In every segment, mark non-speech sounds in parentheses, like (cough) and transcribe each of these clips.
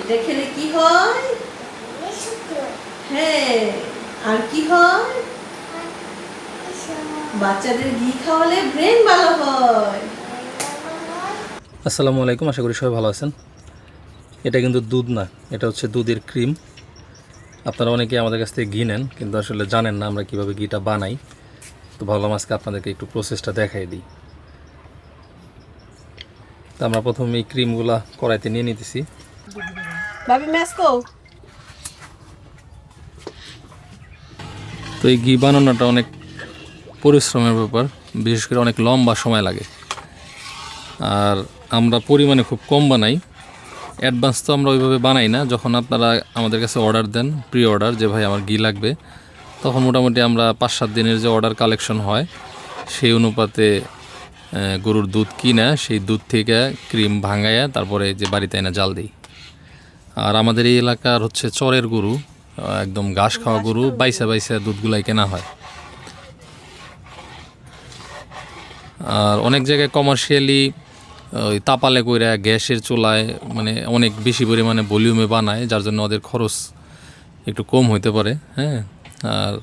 এটা খেলে কি হয়? হ্যাঁ আর কি হয়? বাচ্চাদের ঘি খাওয়ালে ব্রেন ভালো হয়। আসসালামু আলাইকুম, আশা করি সবাই ভালো আছেন। এটা কিন্তু দুধ না, এটা হচ্ছে দুধের ক্রিম। আপনারা অনেকে আমাদের কাছ থেকে ঘি নেন, কিন্তু আসলে জানেন না আমরা কীভাবে ঘিটা বানাই। তো ভাবলাম আজকে আপনাদেরকে একটু প্রসেসটা দেখাই দিই। তো আমরা প্রথমে এই ক্রিমগুলা কড়াইতে নিয়ে নিতেছি। ভাবি ম্যাসকো তো এই ঘি বানানোটা অনেক পরিশ্রমের ব্যাপার, বিশেষ করে অনেক লম্বা সময় লাগে। আর আমরা পরিমাণে খুব কম বানাই। অ্যাডভান্স তো আমরা ওইভাবে বানাই না, যখন আপনারা আমাদের কাছে অর্ডার দেন প্রি অর্ডার যে ভাই আমার ঘি লাগবে, তখন মোটামুটি আমরা পাঁচ সাত দিনের যে অর্ডার কালেকশন হয়, সেই অনুপাতে গরুর দুধ কিনা, সেই দুধ থেকে ক্রিম ভাঙাইয়া, তারপরে যে বাড়িতে এনে জাল দিই। আর আমাদের এই এলাকার হচ্ছে চরের গরু একদম ঘাস খাওয়া গরু বাইসা বাইসা দুধগুলাই কেনা হয়। আর অনেক জায়গায় কমার্শিয়ালি ওই তাপালে কইরা গ্যাসের চুলায় মানে অনেক বেশি পরিমাণে ভলিউমে বানায় যার জন্য ওদের খরচ একটু কম হইতে পারে হ্যাঁ? আর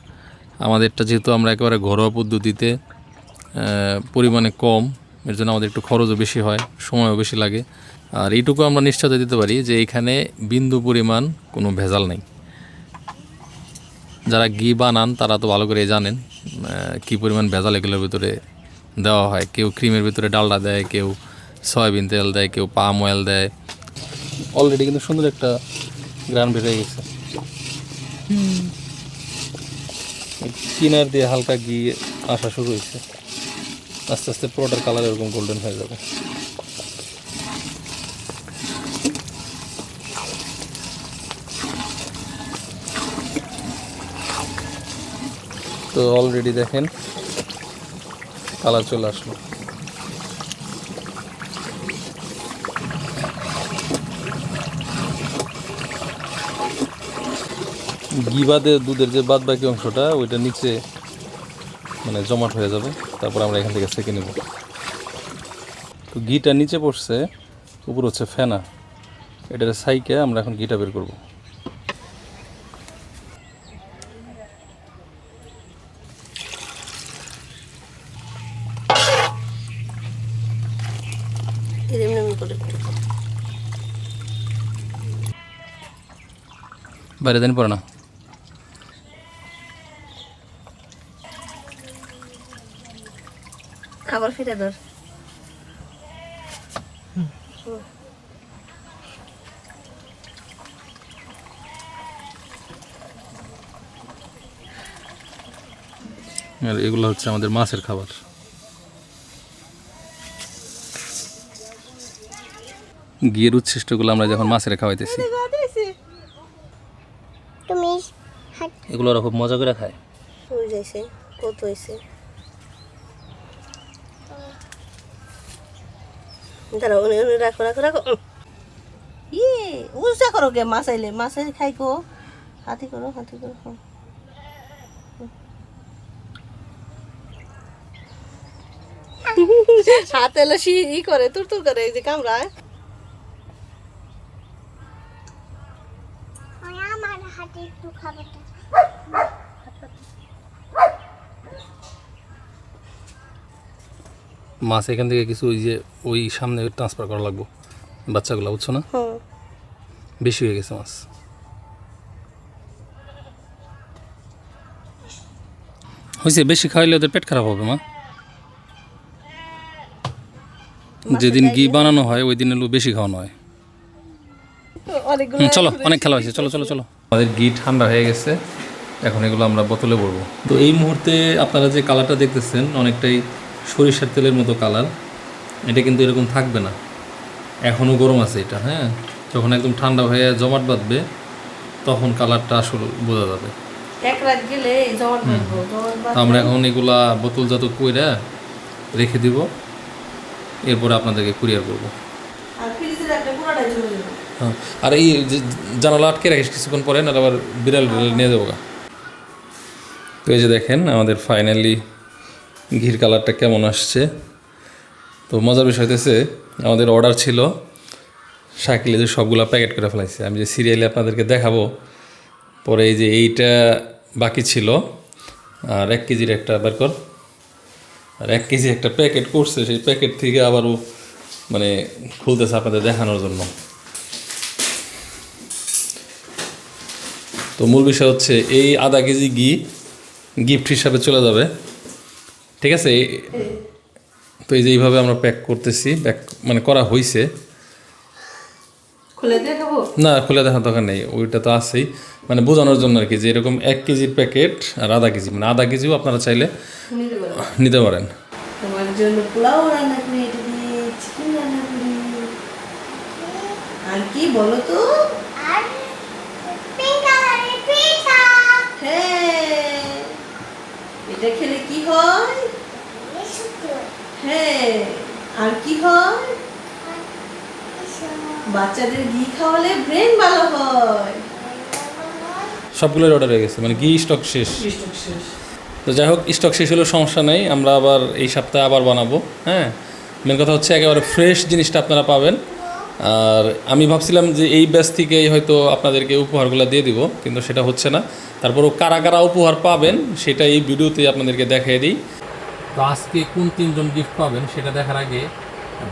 আমাদেরটা যেহেতু আমরা একেবারে ঘরোয়া পদ্ধতিতে পরিমাণে কম এর জন্য আমাদের একটু খরচও বেশি হয় সময়ও বেশি লাগে। আর এইটুকু আমরা নিশ্চয়তা দিতে পারি যে এখানে বিন্দু পরিমাণ কোনো ভেজাল নেই। যারা ঘি বানান, তারা তো ভালো করে জানেন কি পরিমাণ ভেজাল এগুলোর ভিতরে দেওয়া হয়। কেউ ক্রিমের ভিতরে ডালডা দেয়, কেউ সয়াবিন তেল দেয়, কেউ পাম অয়েল দেয়। অলরেডি কিন্তু সুন্দর একটা গ্রান বেড়ে গেছে। কিনার দিয়ে হালকা ঘি আসা শুরু হয়েছে। আস্তে আস্তে পুরোটার কালার এরকম গোল্ডেন হয়ে যাবে। তো অলরেডি দেখেন কালার চলে আসলো। ঘি বাদে দুধের যে বাদ বাকি অংশটা, ওইটা নিচে মানে জমাট হয়ে যাবে, তারপর আমরা এখান থেকে সেঁকে নেব। তো ঘিটা নিচে পড়ছে, উপর হচ্ছে ফেনা। এটার সাইকে আমরা এখন ঘিটা বের করব। একটু। বাইরে দেন পড়ে না। আবার ফিরে ধর। আর এগুলো হচ্ছে আমাদের মাছের খাবার। ঘিয়ের উচ্ছিষ্টগুলো আমরা যখন মাছের খাওয়াইতেছি। তুমি এগুলো ওরা খুব মজা করে খায়। কত হয়েছে দাঁড়াও উনি উনি রাখো রাখো রাখো। ইয়ে উঁচা করো গে মাছ আইলে মাছ খাই গো হাতি করো হাতি করো হুম। (laughs) হাত এলে সি ই করে তুর তুর করে এই যে কামড়ায় আমার হাতে একটু খাবারটা মাছ এখান থেকে কিছু ওই যে ওই সামনে ট্রান্সফার করা লাগবো। বাচ্চাগুলো বুঝছ না? বেশি হয়ে গেছে মাছ। হয়েছে বেশি খাওয়াইলে ওদের পেট খারাপ হবে মা। যেদিন ঘি বানানো হয় ওই দিন বেশি খাওয়ানো হয়। চলো অনেক খেলা হয়েছে। চলো চলো চলো। আমাদের ঘি ঠান্ডা হয়ে গেছে এখন এগুলো আমরা বোতলে ভরবো। তো এই মুহূর্তে আপনারা যে কালারটা দেখতেছেন অনেকটাই সরিষার তেলের মতো কালার এটা কিন্তু এরকম থাকবে না। এখনও গরম আছে এটা হ্যাঁ? যখন একদম ঠান্ডা হয়ে জমাট বাঁধবে তখন কালারটা আসল বোঝা যাবে। আমরা এখন এগুলা বোতলজাত কইরা রেখে দিব এরপরে আপনাদেরকে কুরিয়ার করব। যাবে। হ্যাঁ। আর এই জানালা আটকে রাখিস কিছুক্ষণ পরে না আবার বিড়াল বিড়াল নিয়ে গা। তো এই যে দেখেন, আমাদের ফাইনালি ঘির কালারটা কেমন আসছে। তো মজার বিষয় হতেছে আমাদের অর্ডার ছিল সাইকেলে যে সবগুলো প্যাকেট করে ফেলাইছে। আমি যে সিরিয়ালে আপনাদেরকে দেখাবো, পরে এই যে এইটা বাকি ছিল। আর এক কেজির একটা, বের কর। আর এক কেজি একটা প্যাকেট করছে, সেই প্যাকেট থেকে আবারও মানে খুলতেছে আপনাদের দেখানোর জন্য। তো মূল বিষয় হচ্ছে এই আধা কেজি ঘি গিফট হিসাবে চলে যাবে। ঠিক আছে? তো এই যে এইভাবে আমরা প্যাক করতেছি প্যাক মানে করা হয়েছে না খুলে দেখার দরকার নেই ওইটা তো আছেই। মানে বোঝানোর জন্য আর কি যে এরকম এক কেজির প্যাকেট আর আধা কেজি মানে আধা কেজিও আপনারা চাইলে নিতে পারেন। তোমার জন্য পোলাও রান্না করি এটা দিয়ে চিকেন রান্না করি আর কি বলো তো? হ্যাঁ। এটা খেলে কি হয়? হ্যাঁ। আর কি হয়? বাচ্চাদের ঘি খাওয়ালে ব্রেন ভালো হয়। সবগুলোর অর্ডার হয়ে গেছে মানে ঘি স্টক শেষ। তো যাই হোক স্টক শেষ হলেও সমস্যা নেই আমরা আবার এই সপ্তাহে আবার বানাবো হ্যাঁ? মেন কথা হচ্ছে একেবারে ফ্রেশ জিনিসটা আপনারা পাবেন। আর আমি ভাবছিলাম যে এই ব্যাচ থেকেই হয়তো আপনাদেরকে উপহারগুলো দিয়ে দিব, কিন্তু সেটা হচ্ছে না। তারপরও কারা কারা উপহার পাবেন সেটা এই ভিডিওতে আপনাদেরকে দেখিয়ে দিই। তো আজকে কোন তিনজন গিফট পাবেন সেটা দেখার আগে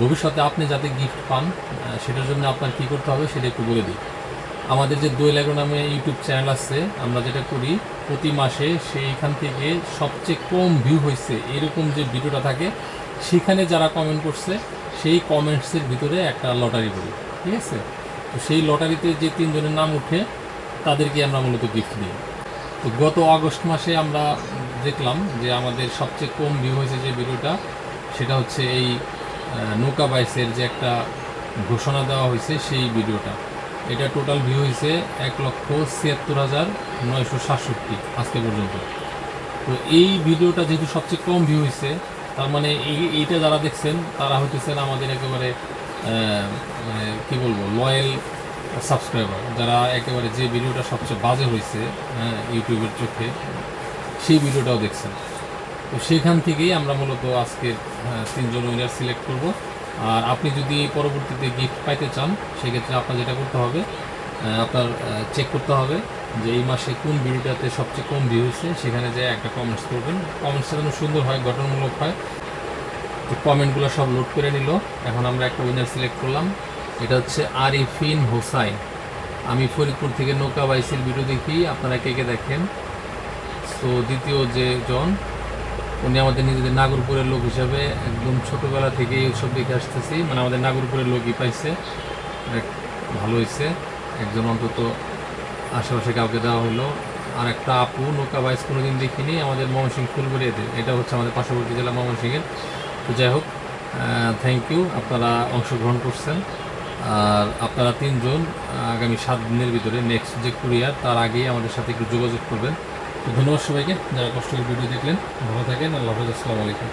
ভবিষ্যতে আপনি যাতে গিফট পান সেটার জন্য আপনার কী করতে হবে সেটা একটু বলে দিই। আমাদের যে দোয়েল এগ্রো নামে ইউটিউব চ্যানেল আছে, আমরা যেটা করি, প্রতি মাসে সেইখান থেকে সবচেয়ে কম ভিউ হয়েছে এরকম যে ভিডিওটা থাকে, সেখানে যারা কমেন্ট করছে সেই কমেন্টসের ভিতরে একটা লটারি করি, ঠিক আছে? তো সেই লটারিতে যে তিনজনের নাম উঠে, তাদেরকে আমরা মূলত গিফট দিই। তো গত আগস্ট মাসে আমরা দেখলাম যে আমাদের সবচেয়ে কম ভিউ হয়েছে যে ভিডিওটা, সেটা হচ্ছে এই নৌকা বাইসের যে একটা ঘোষণা দেওয়া হয়েছে সেই ভিডিওটা। এটা টোটাল ভিউ হয়েছে এক লক্ষ ছিয়াত্তর হাজার নয়শো সাতষট্টি আজকে পর্যন্ত। তো এই ভিডিওটা যেহেতু সবচেয়ে কম ভিউ হয়েছে তার মানে এই এইটা যারা দেখছেন তারা হইতেছেন আমাদের একেবারে মানে কী বলব লয়েল সাবস্ক্রাইবার যারা একেবারে যে ভিডিওটা সবচেয়ে বাজে হয়েছে হ্যাঁ ইউটিউবের চোখে সেই ভিডিওটাও দেখছেন। তো সেখান থেকেই আমরা মূলত আজকের আহ, তিনজন উইনার সিলেক্ট করব। আর আপনি যদি পরবর্তীতে গিফট পাইতে চান সেক্ষেত্রে আপনার যেটা করতে হবে আপনার চেক করতে হবে। যে এই মাসে কোন ভিডিওটাতে সবচেয়ে কম ভিউ হয়েছে, সেখানে যে একটা কমেন্টস করবেন। কমেন্টসটা যেন সুন্দর হয়, গঠনমূলক হয়। তো কমেন্টগুলো সব লোড করে নিল। এখন আমরা একটা উইনার সিলেক্ট করলাম। এটা হচ্ছে আরিফিন হোসাইন। আমি ফরিদপুর থেকে নৌকা বাইসের ভিডিও দেখি, আপনারা কে কে দেখেন? তো দ্বিতীয় যে জন, উনি আমাদের নিজেদের নাগরপুরের লোক হিসাবে একদম ছোটোবেলা থেকেই উৎসব দেখে আসতেছি। মানে আমাদের নাগরপুরের লোকই পাইছে। ভালো হয়েছে একজন অন্তত আশেপাশে কাউকে দেওয়া হলো। আর একটা আপু, নৌকা বাইস কোনোদিন দেখিনি, আমাদের ময়মনসিংহ ফুলবাড়িয়াতে এটা হচ্ছে আমাদের পার্শ্ববর্তী জেলা ময়মনসিংহের। তো যাই হোক থ্যাংক ইউ আপনারা অংশগ্রহণ করছেন। আর আপনারা তিনজন আগামী সাত দিনের ভিতরে নেক্সট যে কুরিয়ার তার আগেই আমাদের সাথে একটু যোগাযোগ করবেন। তো ধন্যবাদ সবাইকে, যারা কষ্ট করে ভিডিও দেখলেন। ভালো থাকেন, আল্লাহ হাফেজ, আসসালামু আলাইকুম।